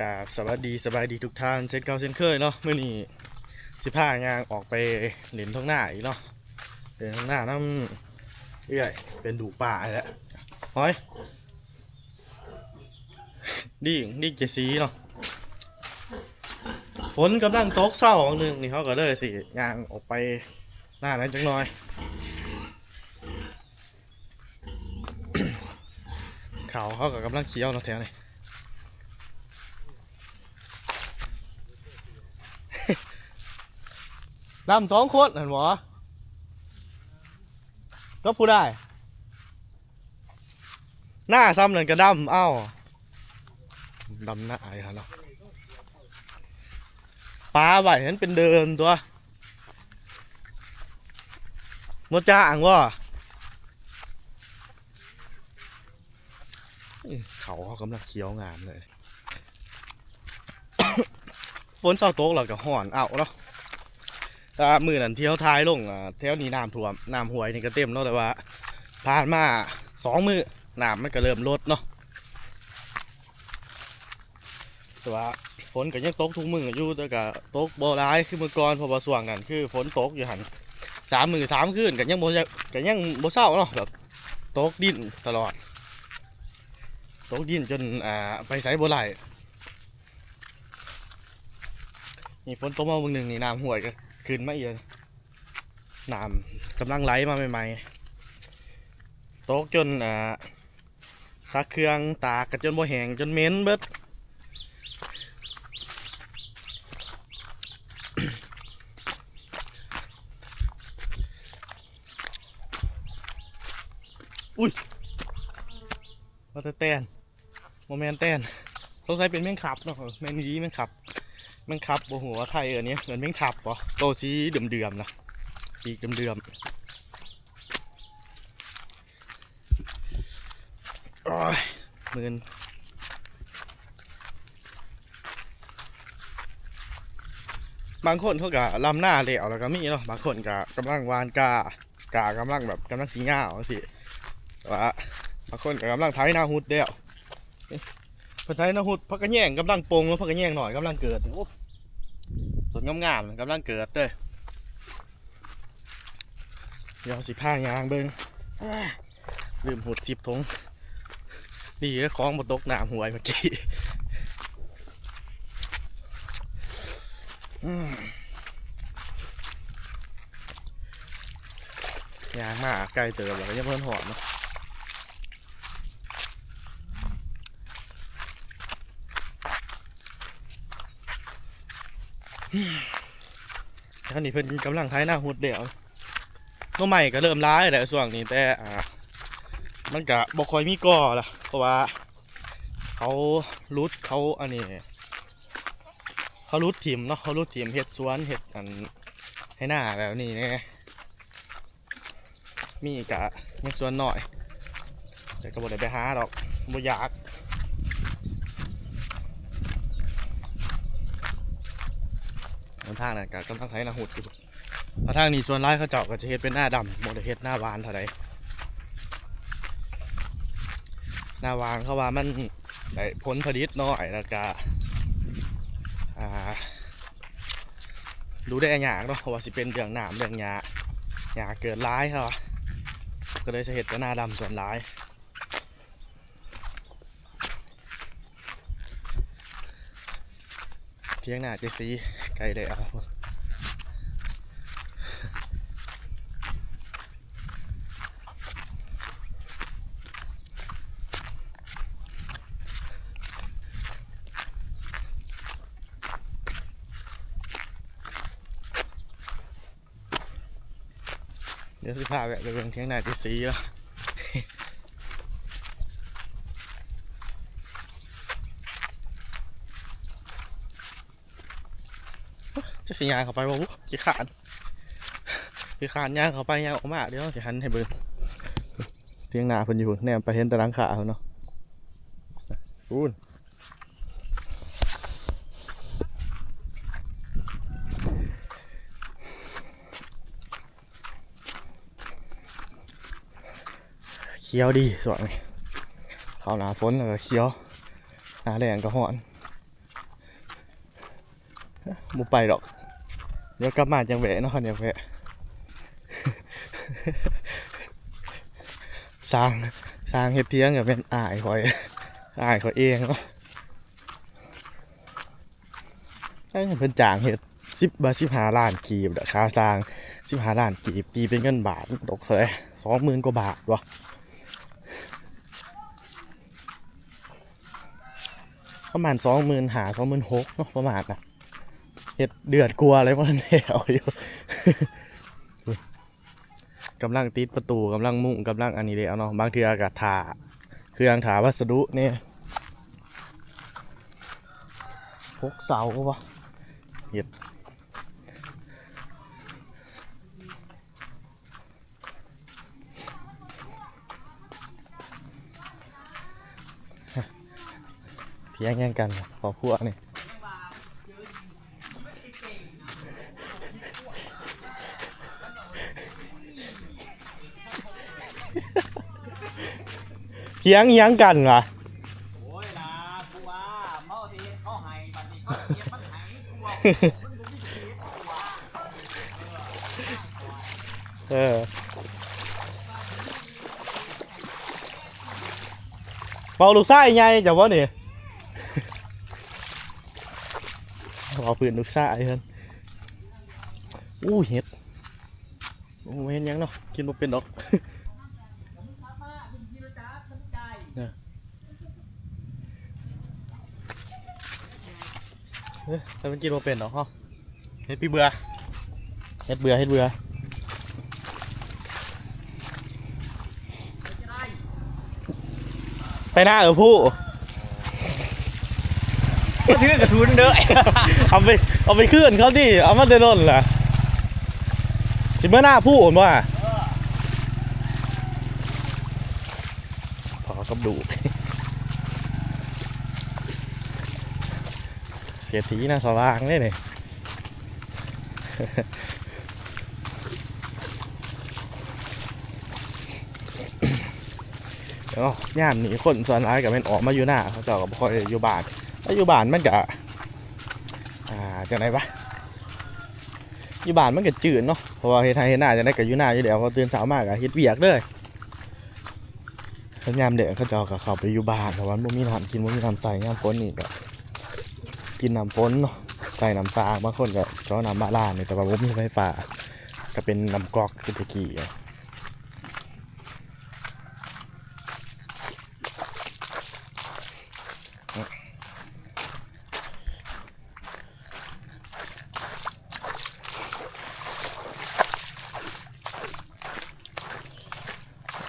กาบสวัสดีสบายดีทุกท่านเช่นเก่าเช่นเคยเนาะเมื่อนี้สิพางานออกไปเล่นท้องหน้าอีกเนาะเล่นท้องหน้าน้ำเอื้อยเป็นดูป่าอีกแล้วห้อยดีดีเจสีเนาะฝนกำลังตกเศร้าหนึ่งนี่เขาก็เลยสิยางออกไปหน้านั้นจังหน่อยเขาเขาก็กำลังเคี้ยวเนาะแถวนี้ ดำสองคนเห็นหมอก็ผู้ได้ หน้าซ้ำนั่นก็ดำเอ้าดำหน้าไอ้ฮะเนาะปลาไหวนั้นเป็นเดินตัวมดจ้าอ่างว่าเขาเขากำลังเคี้ยวงามเลย ฝนเศร้าโต๊กเราก็ห่อนเอาเนาะ ถ้ามือนั้นเที่ยวท้ายลงอ่าแถวนี้น้ำท่วมน้ำห้วยนี่ก็เต็มเนาะแต่ว่าผ่านมาสองมือน้ำมันก็เริ่มลดเนาะแต่ว่าฝนก็ยังตกทุกมืออยู่แต่ก็ตกบ่ร้ายคือเมื่อก่อนเพราะว่าส่วงนั้นคือฝนตกอยู่หันสามมือสามคืนก็ยังบ่ก็ยังบ่เศร้าเนาะแบบตกดินตลอดตกดินจนอ่าไปไสบ่ไหลนี่ฝนตกมาเมื่อหนึ่งนี่น้ำห้วยก็ ขึ้นมาอีกเลยน้ำกำลังไหลมาใหม่ๆโต๊ะจนอ่าซักเครื่องตากกันจนบ่แห้งจนเหม็นเบิดอุ้ยว่าแต่แตนโมเมนแตนสงสัยเป็นแมงขับเนาะแมงยีแมงขับ มันครับโอ้โหว่าไทยอันนี้เหมือนแม่งทับปะโตสีเดือมๆนะปีกเดือมๆโอ้ยมือนบางคนเขากะลำหน้าเหลวแล้วก็มีเนาะบางคนกะกำลังวานกากากำลังแบบกำลังสีง่าวสิแต่ว่าบางคนกะกำลังไทยหน้าหุดเดียวเพิ่นไทยหน้าหุดพักกระแยงกำลังปงแล้วพักกระแยงหน่อยกำลังเกิดโอ้ งามๆกำลังเกิดเด้อเดี๋ยวสิผ้ายางเบิ้งลืมหดจิบทงนี่ก็คล้องบนตกน้ำหวยเมื่อกี้ยางมาไกลเติบแล้วก็ยังเพิ่นหอมเนาะ ท่านนี้เพิ่นกำลังท้ายหน้าหุดเดี่ยวน้องใหม่ก็เริ่มร้ายแหละส่วงนี้แต่อ่ามันก็บ่ค่อยมีก่อล่ะ เพราะว่า เขารุดเขาอันนี้ เขารุดทีมเนาะเขารุดทีมเฮ็ดสวนเฮ็ดอันให้หน้าแบบนี้ไงมีกะยังสวนหน่อยแต่ก็บ่ได้ไปหาดอกบ่อยาก ทางนั้นก็กำลังไถนาหุดอยู่แล้วทางนี้ส่วนร้ายเขาเจาะก็จะเฮ็ดเป็นหน้าดำบ่ได้เฮ็ดหน้าวานเท่าใดหน้าวานเขาว่ามันได้ผลผลิตน้อยแล้วก็อ่าดูได้ยากเนาะว่าสิเป็นเรื่องหน้ำเรื่องหญ้าหญ้าเกิดร้ายเขาก็เลยจะเฮ็ดเป็นหน้าดำส่วนร้ายเที่ยงหน้าเจซี ไกลเลยอะเดี๋ยวสิพาแวะไปเบิ่งเที่ยงหน้าเจซีแล้ว จะสิยางเข้าไปบ่บุขี้ขานขี้ขานยางเข้าไปยางออกมาเดี๋ยวสิหันให้เบิ่งเตียงหน้าเพิ่นอยู่แนมไปเห็นตะหลังขาเพิ่นเนาะพูนเขียวดีสวยเข้าหน้าฝนแล้วก็เขียวหน้าแดงก็ฮ้อนมูไปหรอก เดี๋ยวกลับมาจังแหวะเนาะคันยวแหวะสร้างสร้างเฮ็ดเทียงกับเป็นอายคอยอายเขาเองเนาะไอ้เพิ่นจางเฮ็ดสิบบาทสิบห้าล้านกีบเด้อค่าสร้างสิบห้าล้านกีบตีเป็นเงินบาทตกเลยสองหมื่นกว่าบาทวะประมาณสองหมื่นหาสองหมื่นหกเนาะประมาณนะ เฮ็ดเดือดกลัวอะไรพวกนั้นแถวอยู่กำลังติดประตูกำลังมุ่งกำลังอันนี้เลยเอาเนาะบางทีอากาศถาเครื่องถาวัสดุเนี่ยพกเสาวะเห็ดเทียงแย่งกันขอพวกนี่ เทียงอิหยังกันวะโอ้ยนะกูว่าเมาทีเขาให้บัดนี้เขาเก็บมันให้กูว่ามันบ่มีเสียกูว่าเออเป่าลูกไส้ไงจังวนี่เอาปืนลูกไส้เพิ่นอู้เห็ดโอ้เห็นยังเนาะกินบ่เป็นดอก มึงทำมามึงกินแล้วจ้ามึง ใจเอ้ยแต่มันกินบ่เป็นดอกฮะเฮ็ดพี่เบื่อเฮ็ดเบื่อเฮ็ดเบื่อจะได้ไปหน้าเออผู้ก็ถือกระทุนเด้อเอาไปเอาไปขึ้นเขาดิเอามาเดินรถล่ะสิเมื่อหน้าผู้ผมว่า พอกับดู เสียทีนะสว่างเลยนี่เดี๋ยวย่ามหนีคนส่วนร้ายกับเป็นออกมาอยู่หน้าเขาเจ้ากับคอยอยู่บ้านแล้วอยู่บ้านมันกะอ่าจังไหนปะอยู่บ้านมันก็จืดเนาะเพราะว่าเฮ็ดไทยเฮ็ดหน้าจังไดก็อยู่หน้าอยู่เดี๋ยวพอตื่นเช้ามากก็เฮ็ดเวียกเลย แล้วยามเด็กเขาเจ้าก็เขาไปอยู่บ้านแต่วันบ่มีน้ำกินบ่มีน้ำใส่ยามฝนนี่ก็กินน้ำฝนเนาะใส่น้ำตาบางคนก็เจ้าน้ำบาลานนี่แต่ว่าบ่มีไฟฟ้าก็เป็นน้ำก๊อกคือตะกี้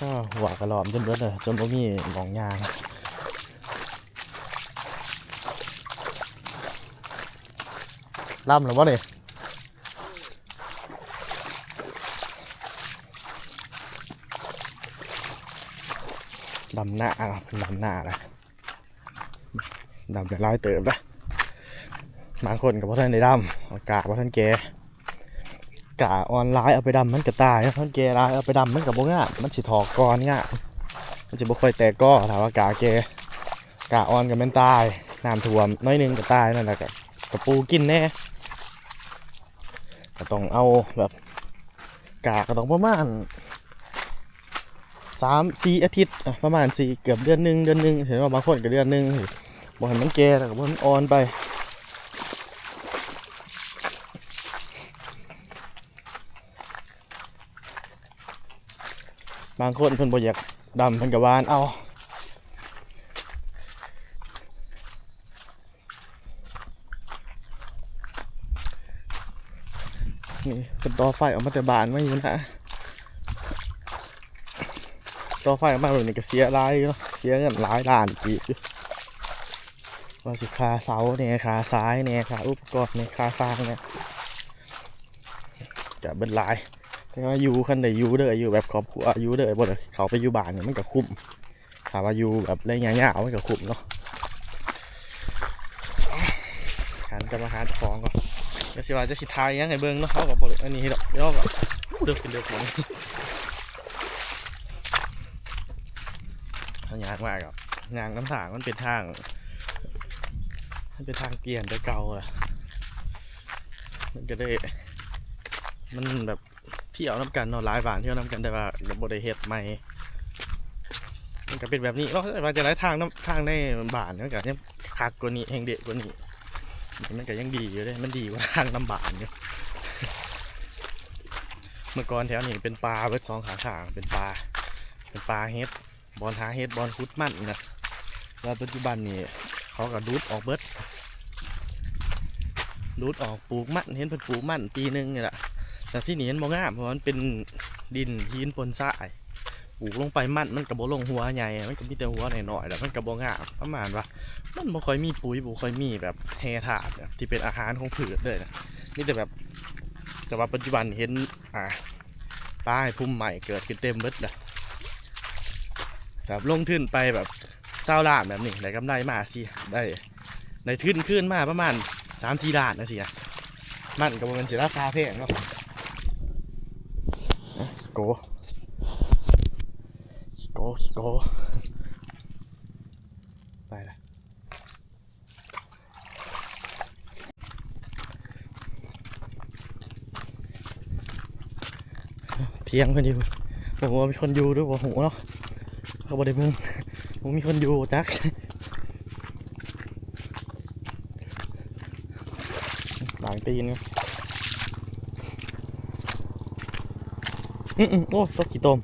ก็หัวกระหลอมจนเบิดเลยจนบ่มีหมองยางล่ำหรือวะเนี่ยดำหน้าอะเป็นดำหน้าละดำเป็นลายเติมละบางคนกับพ่อท่านได้ดำอากาศพ่อท่านแก กะออนไลน์เอาไปดำมันก็ตายมันเกลน์เอาไปดำมันก็บ่ง่ามันสิถอกกอนง่ายมันสิบ่ค่อยแตกก้อถามว่ากะเกกะออนก็แม่นตายน้ำท่วมน้อยนึงก็ตายนั่นแหละก็กระปูกินแน่ก็ต้องเอาแบบกะก็ต้องประมาณสามสี่อาทิตย์ประมาณสี่เกือบเดือนหนึ่งเดือนหนึ่งเห็นว่าบางคนก็เดือนหนึ่งบ่ให้มันแก่แล้วก็บ่ให้มันอ่อนไป บางคนเพิ่นบ่อยากดำเพิ่นก็วานเอานี่เป็นต่อไฟออกมาแต่บานไม่อยู่นะต่อไฟออกมาแบบนี้ก็เสียหลายเนาะเสียเงินหลายล้านกีบอยู่ว่าสิคาเสาเนี่ยคาซ้ายเนี่ยคาอุปกรณ์เนี่ยคาสร้างเนี่ยจะเป็นลาย แต่ว่าอยู่คันใดอยู่เด้ออยู่แบบครอบครัวอยู่เด้อบ่ได้เขาไปอยู่บ้านเนี่ยมันก็คุ้มถามว่าอยู่แบบระยะยาวมันก็คุ้มเนาะหันกันมาหาจ้าของก่อนเดี๋ยวสิว่าจะสิทายยังไงเบิ่งเนาะเขาก็บ่ได้อันนี้ดอกยวก็อู้เดือกเป็นเดือกหมดทางยากมากครับยางน้ำทางมันเป็นทาง มันเป็นทางเปลี่ยนแต่เก่าอะมันก็ได้ มันแบบ เที่ยวน้ำกันเนาะหลายบานเที่ยวน้ำกันแต่ว่าบ่ได้เฮ็ดใหม่มันก็เป็นแบบนี้เนาะแต่ว่าจะได้ทางน้ำทางในบานมันก็ยังคักกว่านี้แห่งเด็กกว่านี้มันก็ยังดีอยู่เด้มันดีกว่าทางน้ำบานอยู่เมื่อก่อนแถวนี้เป็นปลาเบิดสองขาทางเป็นปลาเป็นปลาเฮ็ดบอลหาเฮ็ดบอลคุดมั่นนะแล้วปัจจุบันนี่เขาก็ดูดออกเบิดดูดออกปลูกมั่นเห็นเพิ่นปลูกมั่นปีหนึงนี่แหละ แต่ที่นี่เห็นบ่งามเพราะมันเป็นดินหินปนทรายปลูกลงไปมันมันก็บ่ลงหัวใหญ่มันก็มีแต่หัวหน่อยๆแล้วมันก็บ่งามประมาณว่ามันบ่ค่อยมีปุ๋ยบ่ค่อยมีแบบแฮธาตุแบบที่เป็นอาหารของพืชเลยนะมีแต่แบบแต่ว่าปัจจุบันเห็นอ่าป้ายพุ่มใหม่เกิดขึ้นเต็มเบิดเลยแบบลงทุนไปแบบเศร้าล้านแบบนี้ได้กำไรมาสิได้ได้ทุนขึ้นมาประมาณสามสี่ล้านนะสิอะมันก็บ่แมันสิราคาแพงเนาะอะ โกโกโกไปละเที่ยงคนอยู่ผมว่ามีคนอยู่ด้วยว่าหูเนาะเขาบอกได้มึงผมมีคนอยู่จักหลังตีนครับ อืมโอ้ตกขี้ตม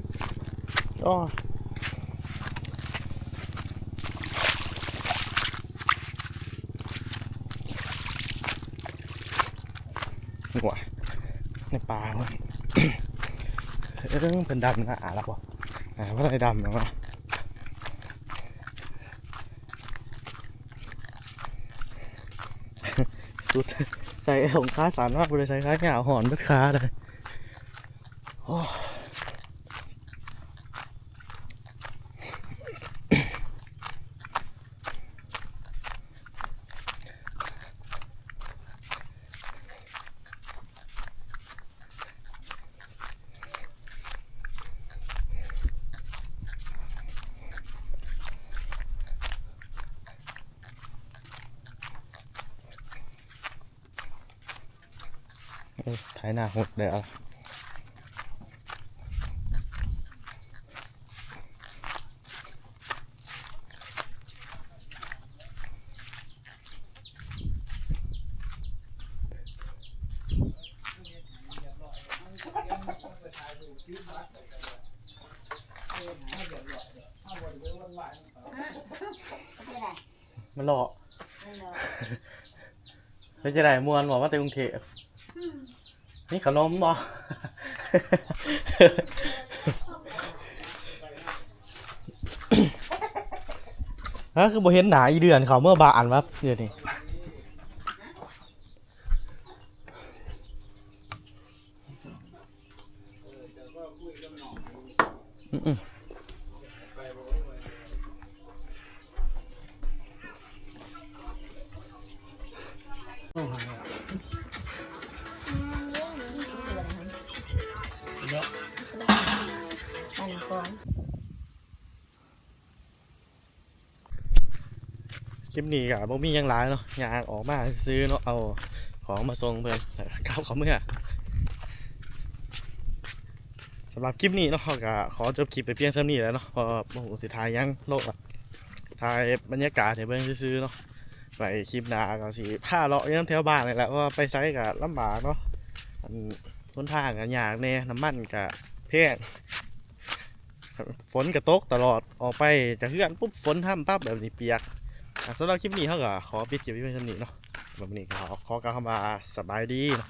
อ้อหัวในป่าเรื่องเป็นดำนะอ่าแล้วปะอ่าว่าอะไรดำเนาะสุดใส่ของค้าสารมากเลยใส่ค้าเหงาหอนบัดค้าเลย โอ้เอ้ยถ่ายหน้าหดเดี๋ยวมันหลอก เป็นจะได้มวนบอกว่าแต่กรุงเทพนี่ขนมบอฮะคือบ่เห็นหนาอีเดือนเขาเมื่อบานวะเดือนนี้ คลิปนี้กะบ่มีหยังหลายเนาะยากออกมาซื้อเนาะเอาของมาส่งเพิ่อนแล้วก็บเขาเมื่อสำหรับคลิปนี้เนาะก็ขอจบคลิปไปเพียงเท่านี้แหล้วเนาะพอโอ้โหสิทายยังโลกอะถ่ายบรรยากาศให้เบิ่งซื่อๆเนาะไปคลิปหน้าก็สิพาเลาะยังแถวบ้านนี่แหละว่าไปไสก็ลำบากเนาะอันทางก็ยากแน่น้ำมันก็แพงฝนก็ตกตลอดออกไปจากเฮือนปุ๊บฝนห้ำปั๊บแบบนี้เปียก สำหรับคลิปนี้เขาก็ขอปิดคลิปไว้เพียงเท่านี้เนาะแบบนี้ก็ขอกล่าวคำว่าสบายดีเนาะ